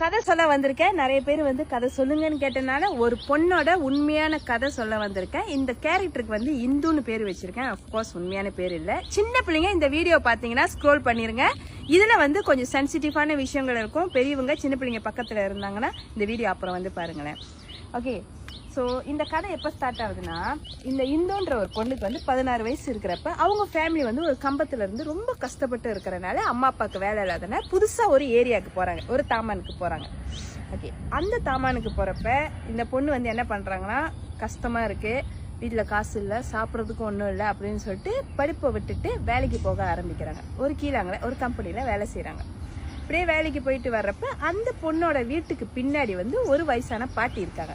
கதை சொல்ல வந்திருக்கேன். நிறைய பேர் வந்து கதை சொல்லுங்கன்னு கேட்டனால ஒரு பொண்ணோட உண்மையான கதை சொல்ல வந்திருக்கேன். இந்த கேரக்டருக்கு வந்து இந்துன்னு பேர் வச்சிருக்கேன். அஃப்கோர்ஸ் உண்மையான பேர் இல்லை. சின்ன பிள்ளைங்க இந்த வீடியோ பார்த்தீங்கன்னா ஸ்க்ரோல் பண்ணிருங்க. இதில் வந்து கொஞ்சம் சென்சிட்டிவான விஷயங்கள் இருக்கும். பெரியவங்க சின்ன பிள்ளைங்க பக்கத்தில் இருந்தாங்கன்னா இந்த வீடியோ அப்புறம் வந்து பாருங்களேன். ஓகே ஸோ இந்த கதை எப்போ ஸ்டார்ட் ஆகுதுன்னா இந்த இந்துன்ற ஒரு பொண்ணுக்கு வந்து பதினாறு வயசு இருக்கிறப்ப அவங்க ஃபேமிலி வந்து ஒரு கம்பத்துலேருந்து ரொம்ப கஷ்டப்பட்டு இருக்கிறனால அம்மா அப்பாவுக்கு வேலை இல்லாதனால புதுசாக ஒரு ஏரியாவுக்கு போகிறாங்க ஒரு தாமானுக்கு போகிறாங்க ஓகே அந்த தாமானுக்கு போகிறப்ப இந்த பொண்ணு வந்து என்ன பண்ணுறாங்கன்னா கஷ்டமாக இருக்குது வீட்டில் காசு இல்லை சாப்பிட்றதுக்கு ஒன்றும் இல்லை அப்படின்னு சொல்லிட்டு படிப்பை விட்டுட்டு வேலைக்கு போக ஆரம்பிக்கிறாங்க. ஒரு கீழாங்கள ஒரு கம்பெனியில் வேலை செய்கிறாங்க அப்படியே வேலைக்கு போயிட்டு வர்றப்ப அந்த பொண்ணோட வீட்டுக்கு பின்னாடி வந்து ஒரு வயசான பாட்டி இருக்காங்க.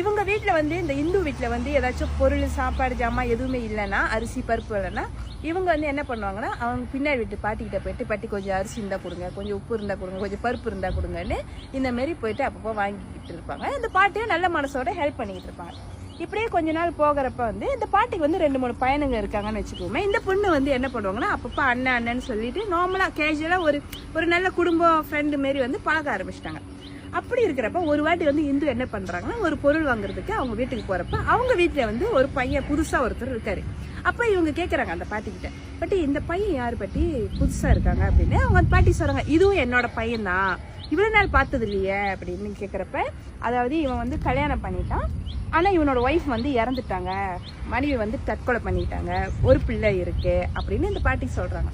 இவங்க வீட்டில் வந்து இந்த இந்து வீட்டில் வந்து ஏதாச்சும் பொருள் சாப்பாடு ஜாமான் எதுவுமே இல்லைன்னா அரிசி பருப்பு இல்லைன்னா இவங்க வந்து என்ன பண்ணுவாங்கன்னா அவங்க பின்னாடி வீட்டு பாட்டிக்கிட்ட போயிட்டு பாட்டி கொஞ்சம் அரிசி இருந்தால் கொடுங்க கொஞ்சம் உப்பு இருந்தால் கொடுங்க கொஞ்சம் பருப்பு இருந்தால் கொடுங்கன்னு இந்த மாரி போயிட்டு அப்பப்போ வாங்கிக்கிட்டு இருப்பாங்க. இந்த பாட்டியும் நல்ல மனசோட ஹெல்ப் பண்ணிக்கிட்டு இருப்பாங்க. இப்படியே கொஞ்ச நாள் போகிறப்ப வந்து இந்த பாட்டிக்கு வந்து ரெண்டு மூணு பையனுங்க இருக்காங்கன்னு வச்சுக்கோமே இந்த பொண்ணு வந்து என்ன பண்ணுவாங்கன்னா அப்பப்போ அண்ணன் அண்ணன்னு சொல்லிட்டு நார்மலாக கேஷுவலாக ஒரு ஒரு நல்ல குடும்பம் ஃப்ரெண்டு மாரி வந்து பழக ஆரம்பிச்சிட்டாங்க. அப்படி இருக்கிறப்ப ஒரு வாட்டி வந்து இந்து என்ன பண்ணுறாங்கன்னா ஒரு பொருள் வாங்குறதுக்கு அவங்க வீட்டுக்கு போகிறப்ப அவங்க வீட்டில் வந்து ஒரு பையன் புதுசாக ஒருத்தர் இருக்காரு. அப்போ இவங்க கேட்குறாங்க அந்த பாட்டிக்கிட்ட பட் இந்த பையன் யார் பாட்டி? புதுசாக இருக்காங்க அப்படின்னு. அவங்க அந்த பாட்டி சொல்கிறாங்க இதுவும் என்னோட பையன் தான் நாள் பார்த்தது இல்லையே அப்படின்னு கேட்குறப்ப அதாவது இவன் வந்து கல்யாணம் பண்ணிட்டான். ஆனால் இவனோட ஒய்ஃப் வந்து இறந்துட்டாங்க. மனைவி வந்து தற்கொலை பண்ணிட்டாங்க. ஒரு பிள்ளை இருக்குது அப்படின்னு இந்த பாட்டி சொல்கிறாங்க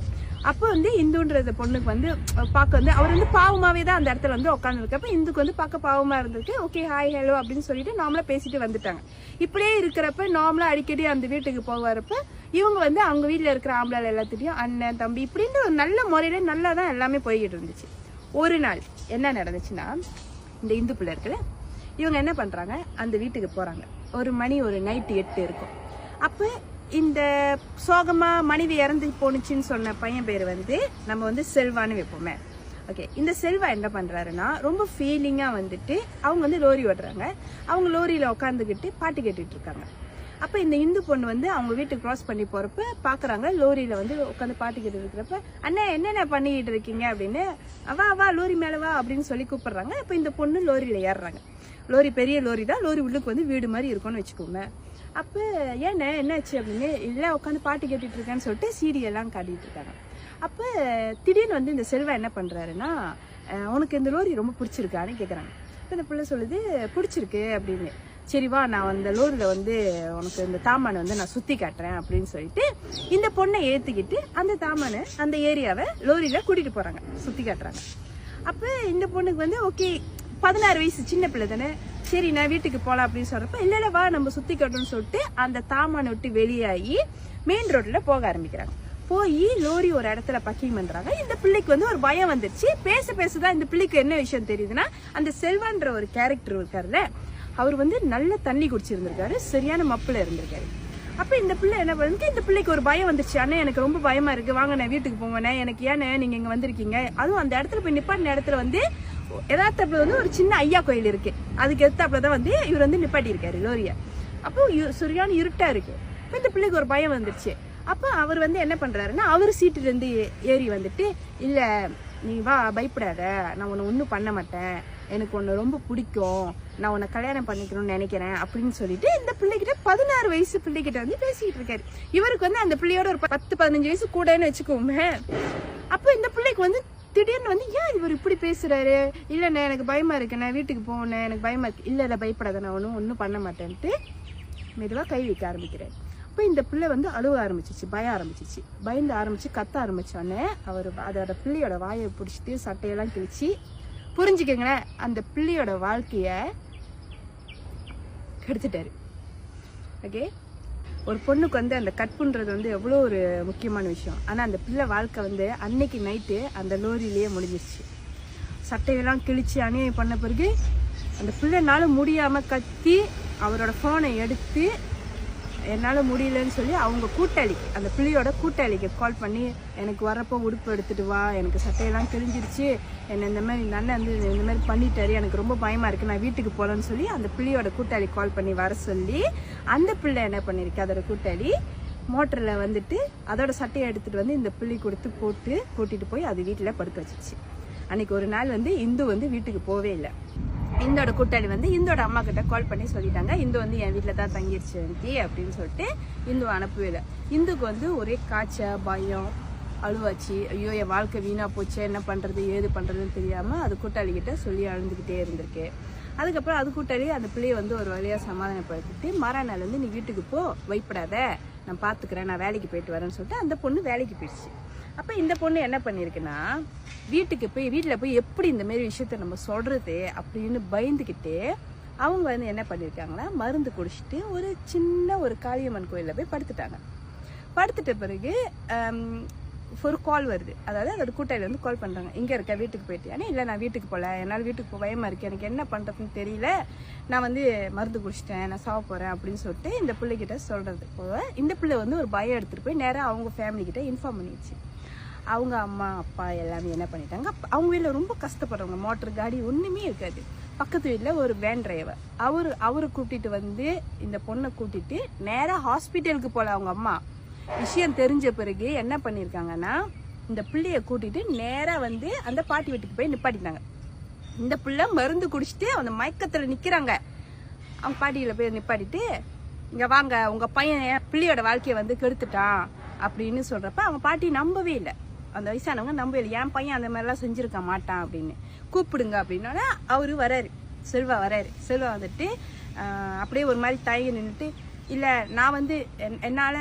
அப்போ வந்து இந்துன்றது பொண்ணுக்கு வந்து பார்க்க வந்து அவர் வந்து பாவமாகவே தான் அந்த இடத்துல வந்து உட்காந்துருக்கப்ப இந்துக்கு வந்து பார்க்க பாவமாக இருந்திருக்கு. ஓகே ஹாய் ஹலோ அப்படின்னு சொல்லிட்டு நார்மலாக பேசிட்டு வந்துட்டாங்க. இப்படியே இருக்கிறப்ப நார்மலாக அடிக்கடி அந்த வீட்டுக்கு போகிறப்ப இவங்க வந்து அவங்க வீட்டில் இருக்கிற ஆம்பளை எல்லாத்துட்டையும் அண்ணன் தம்பி இப்படின்னு ஒரு நல்ல முறையில் நல்லா தான் எல்லாமே போய்கிட்டு இருந்துச்சு. ஒரு நாள் என்ன நடந்துச்சுன்னா இந்த இந்து பிள்ளை இருக்குல்ல இவங்க என்ன பண்ணுறாங்க அந்த வீட்டுக்கு போகிறாங்க ஒரு மணி ஒரு நைட்டு எட்டு இருக்கும். அப்போ இந்த சோகமா மனைவி இறந்து போணுச்சுன்னு சொன்ன பையன் பேர் வந்து நம்ம வந்து செல்வான்னு வைப்போமே. ஓகே இந்த செல்வா என்ன பண்ணுறாருன்னா ரொம்ப ஃபீலிங்காக வந்துட்டு அவங்க வந்து லோரி ஓட்டுறாங்க. அவங்க லோரியில் உட்காந்துக்கிட்டு பாட்டு கேட்டுட்டு இருக்காங்க. அப்போ இந்த இந்து பொண்ணு வந்து அவங்க வீட்டுக்கு க்ராஸ் பண்ணி போகிறப்ப பார்க்குறாங்க லோரியில் வந்து உட்காந்து பாட்டு கேட்டு இருக்கிறப்ப அண்ணே என்னென்ன பண்ணிக்கிட்டு இருக்கீங்க? அப்படின்னு வா வா லோரி மேலே வா அப்படின்னு சொல்லி கூப்பிட்றாங்க. இப்போ இந்த பொண்ணு லோரியில் ஏறுறாங்க. லோரி பெரிய லோரி தான். லோரி உள்ளுக்கு வந்து வீடு மாதிரி இருக்கும்னு வச்சுக்கோங்க அப்போ ஏண்ணே என்னாச்சு அப்படின்னு இல்லை உட்காந்து பாட்டு கேட்டுட்டு இருக்கேன்னு சொல்லிட்டு சீடி காட்டிகிட்டு காட்டிட்டு இருக்காங்க அப்போ திடீர்னு வந்து இந்த செல்வா என்ன பண்ணுறாருன்னா உனக்கு இந்த லோரி ரொம்ப பிடிச்சிருக்கான்னு கேட்குறாங்க இப்போ இந்த பிள்ளை சொல்லுது பிடிச்சிருக்கு அப்படின்னு. சரிவா நான் அந்த லோரியில் வந்து உனக்கு இந்த தாமானை வந்து நான் சுற்றி காட்டுறேன் அப்படின்னு சொல்லிட்டு இந்த பொண்ணை ஏற்றுக்கிட்டு அந்த தாமானை அந்த ஏரியாவை லோரியில் கூட்டிகிட்டு போகிறாங்க சுற்றி காட்டுறாங்க. அப்போ இந்த பொண்ணுக்கு வந்து ஓகே பதினாறு வயசு சின்ன பிள்ளை தானே சரி நான் வீட்டுக்கு போகலாம் அப்படின்னு சொல்கிறப்ப இல்லை வா நம்ம சுற்றி கட்டணும்னு சொல்லிட்டு அந்த தாமானை விட்டு வெளியாகி மெயின் ரோட்டில் போக ஆரம்பிக்கிறாங்க. போய் லோரி ஒரு இடத்துல பக்கிங் பண்ணுறாங்க இந்த பிள்ளைக்கு வந்து ஒரு பயம் வந்துருச்சு. பேச பேசதான் இந்த பிள்ளைக்கு என்ன விஷயம் தெரியுதுன்னா அந்த செல்வான்ற ஒரு கேரக்டர் இருக்காருல்ல அவர் வந்து நல்ல தண்ணி குடிச்சிருந்திருக்காரு சரியான மப்பில் இருந்திருக்காரு. அப்போ இந்த பிள்ளை என்ன பண்ணுது இந்த பிள்ளைக்கு ஒரு பயம் வந்துருச்சு. அண்ணே எனக்கு ரொம்ப பயமா இருக்கு. வாங்க நான் வீட்டுக்கு போங்கண்ணே எனக்கு ஏண்ணே நீங்க இங்க வந்திருக்கீங்க? அதுவும் அந்த இடத்துல போய் நிப்பாட்டின இடத்துல வந்து எதார்த்தப்பில் வந்து ஒரு சின்ன ஐயா கோயில் இருக்கு. அதுக்கு எத்தாப்புல தான் வந்து இவர் வந்து நிப்பாட்டியிருக்காரு லோரியை. அப்போ இ- சரியான இருட்டா இருக்கு. இப்போ இந்த பிள்ளைக்கு ஒரு பயம் வந்துருச்சு. அப்போ அவர் வந்து என்ன பண்ணுறாருன்னா அவர் சீட்டுலேருந்து ஏ- ஏறி வந்துட்டு இல்லை நீ வா பயப்படாத. நான் உன்னை ஒன்றும் பண்ண மாட்டேன். எனக்கு ஒன்று ரொம்ப பிடிக்கும். நான் உன்னை கல்யாணம் பண்ணிக்கணும்னு நினைக்கிறேன் அப்படின்னு சொல்லிட்டு இந்த பிள்ளைகிட்ட பதினாறு வயசு பிள்ளைகிட்ட வந்து பேசிக்கிட்டு இருக்காரு. இவருக்கு வந்து அந்த பிள்ளையோட ஒரு பத்து பதினஞ்சு வயசு கூடன்னு வச்சுக்கோமே. அப்போ இந்த பிள்ளைக்கு வந்து திடீர்னு வந்து ஏன் இவர் இப்படி பேசுறாரு? இல்லைண்ணே எனக்கு பயமா இருக்கு. நான் வீட்டுக்கு போகணும். எனக்கு பயமா இருக்கு. இல்லை இல்லை பயப்படாத. நான் ஒன்றும் ஒன்றும் பண்ண மாட்டேன்ட்டு மெதுவாக கை வைக்க ஆரம்பிக்கிறேன். அப்போ இந்த பிள்ளை வந்து அழுவ ஆரம்பிச்சிச்சு பயம் ஆரம்பிச்சிச்சு. பயந்து ஆரம்பிச்சு கத்த ஆரம்பிச்சோடனே அவர் அதோட பிள்ளையோட வாயை பிடிச்சிட்டு சட்டையெல்லாம் கிழிச்சு புரிஞ்சுக்கங்களேன் அந்த பிள்ளையோட வாழ்க்கையை கெடுத்துட்டாரு. ஓகே ஒரு பொண்ணுக்கு வந்து அந்த கற்புன்றது வந்து எவ்வளோ ஒரு முக்கியமான விஷயம். ஆனால் அந்த பிள்ளை வாழ்க்கை வந்து அன்னைக்கு நைட்டு அந்த லோரியிலேயே முடிஞ்சிருச்சு. சட்டையெல்லாம் கிழிச்சு அநியாயம் பண்ண பிறகு அந்த பிள்ளைனால முடியாமல் கத்தி அவரோட ஃபோனை எடுத்து என்னால் முடியலன்னு சொல்லி அவங்க கூட்டாளி அந்த பிள்ளையோட கூட்டாளிக்கு கால் பண்ணி எனக்கு வரப்போ உடுப்பு எடுத்துகிட்டு வா எனக்கு சட்டையெல்லாம் கிழிஞ்சிருச்சு என்னை இந்த மாதிரி இந்த அண்ணன் வந்து இந்த மாதிரி பண்ணிட்டாரு எனக்கு ரொம்ப பயமாக இருக்குது நான் வீட்டுக்கு போகலன்னு சொல்லி அந்த பிள்ளையோட கூட்டாளி கால் பண்ணி வர சொல்லி அந்த பிள்ளை என்ன பண்ணியிருக்கு அதோட கூட்டாளி மோட்டரில் வந்துட்டு அதோட சட்டையை எடுத்துகிட்டு வந்து இந்த பிள்ளை கொடுத்து போட்டு கூட்டிகிட்டு போய் அது வீட்டில் படுக்க வச்சிருச்சு. அன்றைக்கி ஒரு நாள் வந்து இந்து வந்து வீட்டுக்கு போவே இல்லை. இந்தோட கூட்டாளி வந்து இந்தோட அம்மா கிட்ட கால் பண்ணி சொல்லிட்டாங்க. இந்து வந்து என் வீட்டில் தான் தங்கிடுச்சு ஆண்டி அப்படின்னு சொல்லிட்டு இந்து அனுப்பவே இல்லை. இந்துக்கு வந்து ஒரே காய்ச்ச பயம் அழுவாச்சு. ஐயோ என் வாழ்க்கை வீணாக போச்சு என்ன பண்ணுறது ஏது பண்ணுறதுன்னு தெரியாமல் அது கூட்டாளி கிட்ட சொல்லி அழுந்துக்கிட்டே இருந்திருக்கு. அதுக்கப்புறம் அது கூட்டாளி அந்த பிள்ளையை வந்து ஒரு வழியாக சமாதானப்படுத்திட்டு மறுநாள் வந்து நீ வீட்டுக்கு போ வைப்படாத நான் பார்த்துக்கிறேன் நான் வேலைக்கு போயிட்டு வரேன்னு சொல்லிட்டு அந்த பொண்ணு வேலைக்கு போயிடுச்சு. அப்போ இந்த பொண்ணு என்ன பண்ணியிருக்குன்னா வீட்டுக்கு போய் வீட்டில் போய் எப்படி இந்த மாதிரி விஷயத்த நம்ம சொல்றது அப்படின்னு பயந்துக்கிட்டு அவங்க வந்து என்ன பண்ணியிருக்காங்கன்னா மருந்து குடிச்சிட்டு ஒரு சின்ன ஒரு காளியம்மன் கோயிலில் போய் படுத்துட்டாங்க. படுத்துட்ட பிறகு ஒரு கால் வருது. அதாவது அதோட கூட்டாளி வந்து கால் பண்ணுறாங்க இங்கே இருக்க வீட்டுக்கு போயிட்டியானே இல்லை நான் வீட்டுக்கு போகல என்னால் வீட்டுக்கு போக பயமாக இருக்குது எனக்கு என்ன பண்ணுறதுன்னு தெரியல. நான் வந்து மருந்து குடிச்சிட்டேன். நான் சாவ போகிறேன் அப்படின்னு சொல்லிட்டு இந்த பிள்ளைகிட்ட சொல்கிறது போக இந்த பிள்ளை வந்து ஒரு பயம் எடுத்துட்டு போய் நேராக அவங்க ஃபேமிலிக்கிட்ட இன்ஃபார்ம் பண்ணிடுச்சு. அவங்க அம்மா அப்பா எல்லாமே என்ன பண்ணிட்டாங்க? அவங்க வீட்டில் ரொம்ப கஷ்டப்படுறவங்க. மோட்டர் காடி ஒன்றுமே இருக்காது. பக்கத்து வீட்டில் ஒரு வேன் டிரைவர் அவர் அவரை கூட்டிட்டு வந்து இந்த பொண்ணை கூட்டிட்டு நேராக ஹாஸ்பிட்டலுக்கு போல அவங்க அம்மா. விஷயம் தெரிஞ்ச பிறகு என்ன பண்ணியிருக்காங்கன்னா இந்த பிள்ளையை கூட்டிட்டு நேராக வந்து அந்த பாட்டி வீட்டுக்கு போய் நிப்பாட்டிட்டாங்க. இந்த பிள்ளை மருந்து குடிச்சிட்டு அந்த மயக்கத்தில் நிற்கிறாங்க அவங்க பாட்டியில் போய் நிப்பாட்டிட்டு இங்கே வாங்க உங்கள் பையன் என் பிள்ளையோட வாழ்க்கையை வந்து கெடுத்துட்டான் அப்படின்னு சொல்கிறப்ப அவங்க பாட்டி நம்பவே இல்லை. அந்த வயசானவங்க நம்பவே இல்லை என் பையன் அந்த மாதிரிலாம் செஞ்சுருக்க மாட்டான் அப்படின்னு. கூப்பிடுங்க அப்படின்னோட அவர் வராரு. செல்வா வராரு. செல்வா வந்துட்டு அப்படியே ஒரு மாதிரி தயங்கி நின்றுட்டு இல்லை நான் வந்து என்- என்னால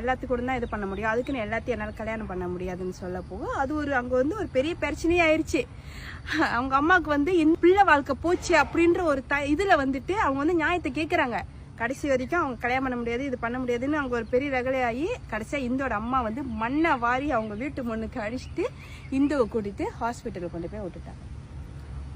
எல்லாத்துக்கூட தான் இது பண்ண முடியும். அதுக்குன்னு எல்லாத்தையும் என்னால் கல்யாணம் பண்ண முடியாதுன்னு சொல்ல போக அது ஒரு அங்கே வந்து ஒரு பெரிய பிரச்சனையே ஆயிடுச்சு அவங்க அம்மாவுக்கு வந்து என் பிள்ளை வாழ்க்கை போச்சு அப்படின்ற ஒரு த இதில் வந்துட்டு அவங்க வந்து நியாயத்தை கேட்குறாங்க கடைசி வரைக்கும் அவங்க கல்யாணம் பண்ண முடியாது இது பண்ண முடியாதுன்னு அவங்க ஒரு பெரிய ரகலையாகி கடைசியாக இந்தோட அம்மா வந்து மண்ணை வாரி அவங்க வீட்டு மண்ணுக்கு அடிச்சுட்டு இந்துவை கூட்டிட்டு ஹாஸ்பிட்டலுக்கு கொண்டு போய் விட்டுட்டாங்க.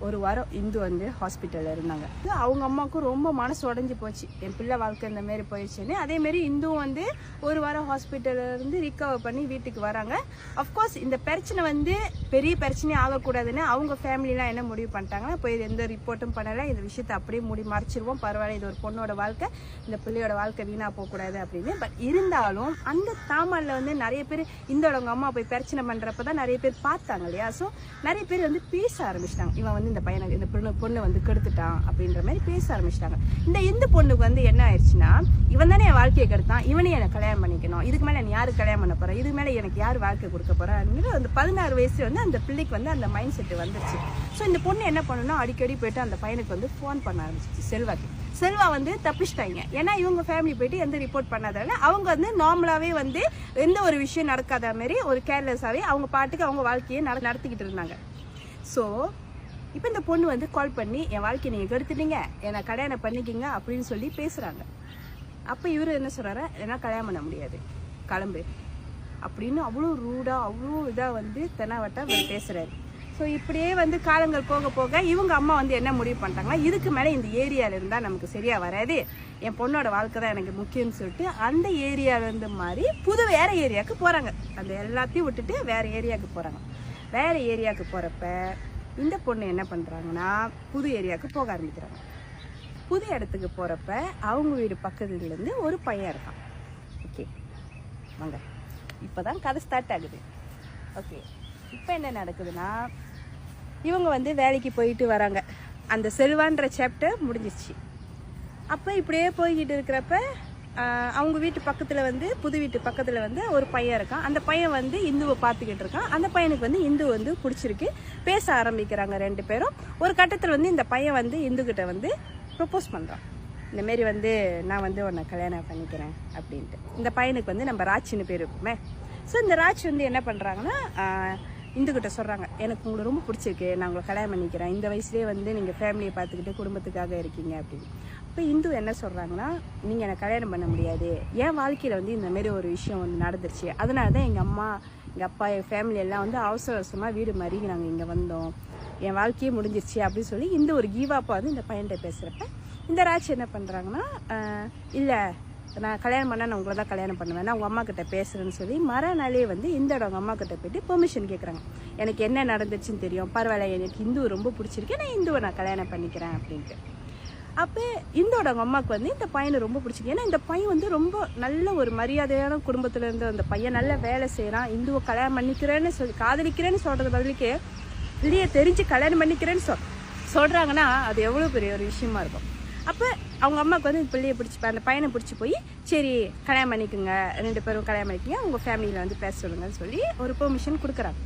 ஒரு வாரம் இந்து வந்து ஹாஸ்பிட்டலில் இருந்தாங்க. அவங்க அம்மாவுக்கும் ரொம்ப மனசு உடஞ்சி போச்சு. என் பிள்ளை வாழ்க்கை இந்த மாதிரி போயிடுச்சுன்னு. அதேமாரி இந்துவும் வந்து ஒரு வாரம் ஹாஸ்பிட்டலில் இருந்து ரிகவர் பண்ணி வீட்டுக்கு வராங்க. அஃப்கோர்ஸ் இந்த பிரச்சனை வந்து பெரிய பிரச்சனையே ஆகக்கூடாதுன்னு அவங்க ஃபேமிலிலாம் என்ன முடிவு பண்ணிட்டாங்கன்னா போய் எந்த ரிப்போர்ட்டும் பண்ணலை. இந்த விஷயத்தை அப்படியே முடி மறைச்சிருவோம். பரவாயில்ல இது ஒரு பொண்ணோட வாழ்க்கை. இந்த பிள்ளையோட வாழ்க்கை வீணாக போகக்கூடாது அப்படின்னு. பட் இருந்தாலும் அந்த தாமலில் வந்து நிறைய பேர் இந்தோட அவங்க அம்மா போய் பிரச்சனை பண்ணுறப்ப தான் நிறைய பேர் பார்த்தாங்க இல்லையா? ஸோ நிறைய பேர் வந்து பேச ஆரம்பிச்சிட்டாங்க. இவன் வந்து இந்த பையனை இந்த பொண்ணு பொண்ணு வந்து கெடுத்துட்டான் அப்படின்ற மாதிரி பேச ஆரம்பிச்சிட்டாங்க. இந்த இந்து பொண்ணுக்கு வந்து என்ன ஆயிடுச்சுன்னா இவன் தானே என் வாழ்க்கையை கெடுத்தான் இவனே எனக்கு கல்யாணம் பண்ணிக்கணும் இதுக்கு மேலே நீ யார் கல்யாணம் பண்ண போகிறேன் இதுக்கு மேலே எனக்கு யார் வாழ்க்கை கொடுக்க போறா அப்படிங்கிற அந்த பதினாறு வயசு வந்து அந்த பிள்ளைக்கு வந்து அந்த மைண்ட் செட்டு வந்துருச்சு. ஸோ இந்த பொண்ணு என்ன பண்ணணும் அடிக்கடி போயிட்டு அந்த பையனுக்கு வந்து ஃபோன் பண்ண ஆரம்பிச்சிச்சு செல்வாக்கு. செல்வா வந்து தப்பிச்சிட்டாங்க. ஏன்னா இவங்க ஃபேமிலி போயிட்டு எந்த ரிப்போர்ட் பண்ணாதால அவங்க வந்து நார்மலாகவே வந்து எந்த ஒரு விஷயம் நடக்காத மாதிரி ஒரு கேர்லெஸ்ஸாகவே அவங்க பாட்டுக்கு அவங்க வாழ்க்கையை நட- நடத்திக்கிட்டு இருந்தாங்க. ஸோ இப்போ இந்த பொண்ணு வந்து கால் பண்ணி என் வாழ்க்கையை நீங்கள் கெடுத்துட்டீங்க. என்னை கல்யாணம் பண்ணிக்கிங்க அப்படின்னு சொல்லி பேசுகிறாங்க அப்போ இவர் என்ன சொல்கிறாரு என்ன கல்யாணம் பண்ண முடியாது. கிளம்பு. அப்படின்னு அவ்வளோ ரூடாக அவ்வளோ இதாக வந்து தெனாவட்டா அவர் பேசுகிறாரு ஸோ இப்படியே வந்து காலங்கள் போக போக இவங்க அம்மா வந்து என்ன முடிவு பண்ணிட்டாங்கன்னா இதுக்கு மேலே இந்த ஏரியாவில் இருந்தால் நமக்கு சரியாக வராது. என் பொண்ணோட வாழ்க்கை தான் எனக்கு முக்கியம்னு சொல்லிட்டு அந்த ஏரியாவிலேருந்து மாதிரி புது வேறு ஏரியாவுக்கு போகிறாங்க அந்த எல்லாத்தையும் விட்டுட்டு வேறு ஏரியாவுக்கு போகிறாங்க வேறு ஏரியாவுக்கு போகிறப்ப இந்த பொண்ணு என்ன பண்ணுறாங்கன்னா புது ஏரியாவுக்கு போக ஆரம்பிக்கிறாங்க. புது இடத்துக்கு போகிறப்ப அவங்க வீடு பக்கத்துலேருந்து ஒரு பையன் இருக்கான். ஓகே வாங்க. இப்போ தான் கதை ஸ்டார்ட் ஆகுது. ஓகே இப்போ என்ன நடக்குதுன்னா இவங்க வந்து வேலைக்கு போயிட்டு வராங்க. அந்த செல்வான்ற சாப்டர் முடிஞ்சிச்சு அப்போ இப்படியே போய்கிட்டு இருக்கிறப்ப அவங்க வீட்டு பக்கத்தில் வந்து புது வீட்டு பக்கத்தில் வந்து ஒரு பையன் இருக்கான். அந்த பையன் வந்து இந்துவை பார்த்துக்கிட்டு இருக்கான். அந்த பையனுக்கு வந்து இந்து வந்து பிடிச்சிருக்கு. பேச ஆரம்பிக்கிறாங்க ரெண்டு பேரும். ஒரு கட்டத்தில் வந்து இந்த பையன் வந்து இந்துக்கிட்ட வந்து ப்ரொப்போஸ் பண்ணுறான் இந்த மாரி வந்து நான் வந்து உன்னை கல்யாணம் பண்ணிக்கிறேன் அப்படின்ட்டு. இந்த பையனுக்கு வந்து நம்ம ராச்சின்னு பேர் இருக்குமே. ஸோ இந்த ராஜ் வந்து என்ன பண்ணுறாங்கன்னா இந்துக்கிட்ட சொல்கிறாங்க எனக்கு உங்களை ரொம்ப பிடிச்சிருக்கு. நான் உங்களை கல்யாணம் பண்ணிக்கிறேன். இந்த வயசுலேயே வந்து நீங்கள் ஃபேமிலியை பார்த்துக்கிட்டு குடும்பத்துக்காக இருக்கீங்க அப்படின்னு. இப்போ இந்து என்ன சொல்கிறாங்கன்னா நீங்கள் எனக்கு கல்யாணம் பண்ண முடியாது. என் வாழ்க்கையில் வந்து இந்த மாதிரி ஒரு விஷயம் வந்து நடந்துருச்சு. அதனால தான் எங்கள் அம்மா எங்கள் அப்பா என் ஃபேமிலி எல்லாம் வந்து அவசர அவசரமாக வீடு மாறி நாங்கள் இங்கே வந்தோம். என் வாழ்க்கையே முடிஞ்சிருச்சு. அப்படின்னு சொல்லி இந்த ஒரு கீவாப்பா வந்து இந்த பையன்கிட்ட பேசுகிறப்ப இந்த ராஜ் என்ன பண்ணுறாங்கன்னா இல்லை நான் கல்யாணம் பண்ணால் நான் உங்களை தான் கல்யாணம் பண்ணுவேன். நான் உங்கள் அம்மா கிட்ட பேசுகிறேன்னு சொல்லி மறுநாளே வந்து இந்த இடம் உங்கள் அம்மா கிட்ட போயிட்டு பெர்மிஷன் கேட்குறாங்க எனக்கு என்ன நடந்துச்சுன்னு தெரியும். பரவாயில்ல எனக்கு இந்து ரொம்ப பிடிச்சிருக்கு. நான் இந்துவை நான் கல்யாணம் பண்ணிக்கிறேன் அப்படின்ட்டு. அப்போ இந்தோட அவங்க அம்மாவுக்கு வந்து இந்த பையனை ரொம்ப பிடிச்சிருக்கு. ஏன்னா இந்த பையன் வந்து ரொம்ப நல்ல ஒரு மரியாதையான குடும்பத்தில் இருந்த அந்த பையன். நல்ல வேலை செய்கிறான் இந்துவை கல்யாணம் பண்ணிக்கிறேன்னு சொல்லி காதலிக்கிறேன்னு சொல்கிறது பதிலுக்கு இல்லையே தெரிஞ்சு கல்யாணம் பண்ணிக்கிறேன்னு சொல் சொல்கிறாங்கன்னா அது எவ்வளோ பெரிய ஒரு விஷயமா இருக்கும். அப்போ அவங்க அம்மாவுக்கு வந்து பிள்ளையை பிடிச்சிப்பேன் பிடிச்சி அந்த பையனை பிடிச்சி போய் சரி கல்யாணம் பண்ணிக்கோங்க. ரெண்டு பேரும் கல்யாணம் பண்ணிக்கோங்க. உங்கள் ஃபேமிலியில் வந்து பேச சொல்லுங்கன்னு சொல்லி ஒரு பெர்மிஷன் கொடுக்குறாங்க.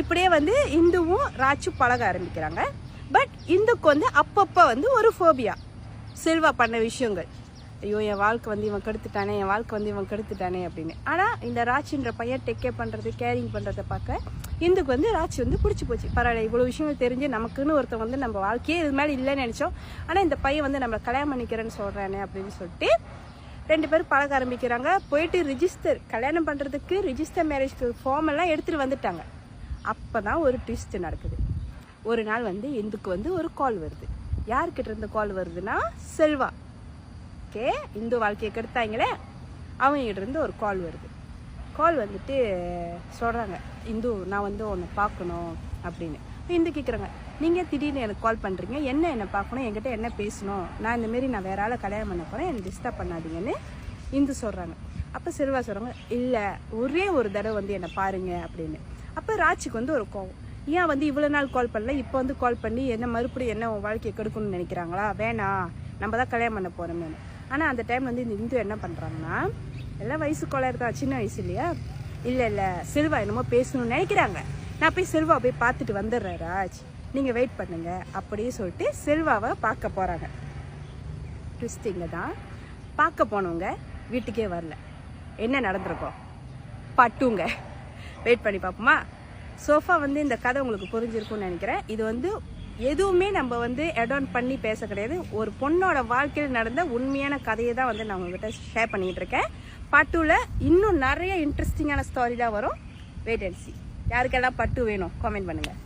இப்படியே வந்து இந்துவும் ராஜும் பழக ஆரம்பிக்கிறாங்க. பட் இந்துக்கு வந்து அப்பப்போ வந்து ஒரு ஃபோபியா செல்வா பண்ண விஷயங்கள். ஐயோ என் வாழ்க்கை வந்து இவன் கெடுத்துட்டானே என் வாழ்க்கை வந்து இவன் கெடுத்துட்டானே அப்படின்னு. ஆனால் இந்த ராச்சின்ற பையன் டேக் கேர் பண்ணுறது கேரிங் பண்ணுறதை பார்க்க இந்துக்கு வந்து ராச்சி வந்து பிடிச்சி போச்சு. பரவாயில்ல இவ்வளோ விஷயங்கள் தெரிஞ்சு நமக்குன்னு ஒருத்தன் வந்து நம்ம வாழ்க்கையே இது மேலே இல்லைன்னு நினச்சோம். ஆனால் இந்த பையன் வந்து நம்மளை கல்யாணம் பண்ணிக்கிறேன்னு சொல்கிறானே அப்படின்னு சொல்லிட்டு ரெண்டு பேரும் பழக ஆரம்பிக்கிறாங்க. போயிட்டு ரிஜிஸ்டர் கல்யாணம் பண்ணுறதுக்கு ரிஜிஸ்டர் மேரேஜ்க்கு ஃபார்ம் எல்லாம் எடுத்துகிட்டு வந்துட்டாங்க. அப்போ தான் ஒரு ட்விஸ்ட் நடக்குது. ஒரு நாள் வந்து இந்துக்கு வந்து ஒரு கால் வருது. யார்கிட்ட இருந்து கால் வருதுன்னா செல்வா. ஓகே இந்து வாழ்க்கையை கெடுத்தாங்களே அவங்ககிட்ட இருந்து ஒரு கால் வருது. கால் வந்துட்டு சொல்கிறாங்க இந்து நான் வந்து உன்னை பார்க்கணும் அப்படின்னு. இந்து கேட்குறாங்க நீங்கள் திடீர்னு எனக்கு கால் பண்ணுறீங்க என்ன என்னை பார்க்கணும்? என்கிட்ட என்ன பேசணும்? நான் இந்தமாரி நான் வேற ஆளை கல்யாணம் பண்ண போகிறேன் என்னை டிஸ்டர்ப் பண்ணாதீங்கன்னு இந்து சொல்கிறாங்க அப்போ செல்வா சொல்கிறாங்க இல்லை ஒரே ஒரு தடவை வந்து என்னை பாருங்க அப்படின்னு. அப்போ ராச்சிக்கு வந்து ஒரு கோவம். ஏன் வந்து இவ்வளோ நாள் கால் பண்ணல? இப்போ வந்து கால் பண்ணி என்ன மறுபடியும் என்ன உன் வாழ்க்கையை கெடுக்கணும்னு நினைக்கிறாங்களா? வேணாம் நம்ம தான் கல்யாணம் பண்ண போகிறோமே ஆனால் அந்த டைம் வந்து இந்த இந்து என்ன பண்ணுறாங்கன்னா எல்லாம் வயசு கொலை இருக்கா? சின்ன வயசு இல்லையா? இல்லை இல்லை. செல்வா என்னமோ பேசணும்னு நினைக்கிறாங்க. நான் போய் செல்வா போய் பார்த்துட்டு வந்துடுறேன் ராஜ். நீங்கள் வெயிட் பண்ணுங்க. அப்படியே சொல்லிட்டு செல்வாவை பார்க்க போகிறாங்க ட்விஸ்டிங்க தான். பார்க்க போனவங்க வீட்டுக்கே வரல. என்ன நடந்திருக்கோம்? பட்டுங்க. வெயிட் பண்ணி பார்ப்போமா? சோஃபா வந்து இந்த கதை உங்களுக்கு புரிஞ்சிருக்கும்னு நினைக்கிறேன். இது வந்து எதுவுமே நம்ம வந்து அடான் பண்ணி பேச கிடையாது. ஒரு பொண்ணோட வாழ்க்கையில் நடந்த உண்மையான கதையை தான் வந்து நான் உங்ககிட்ட ஷேர் பண்ணிக்கிட்டு இருக்கேன். பட்டுவில் இன்னும் நிறைய இன்ட்ரெஸ்டிங்கான ஸ்டோரி தான் வரும். வெயிட் அண்ட் சி யாருக்கெல்லாம் பட்டு வேணும்? காமெண்ட் பண்ணுங்கள்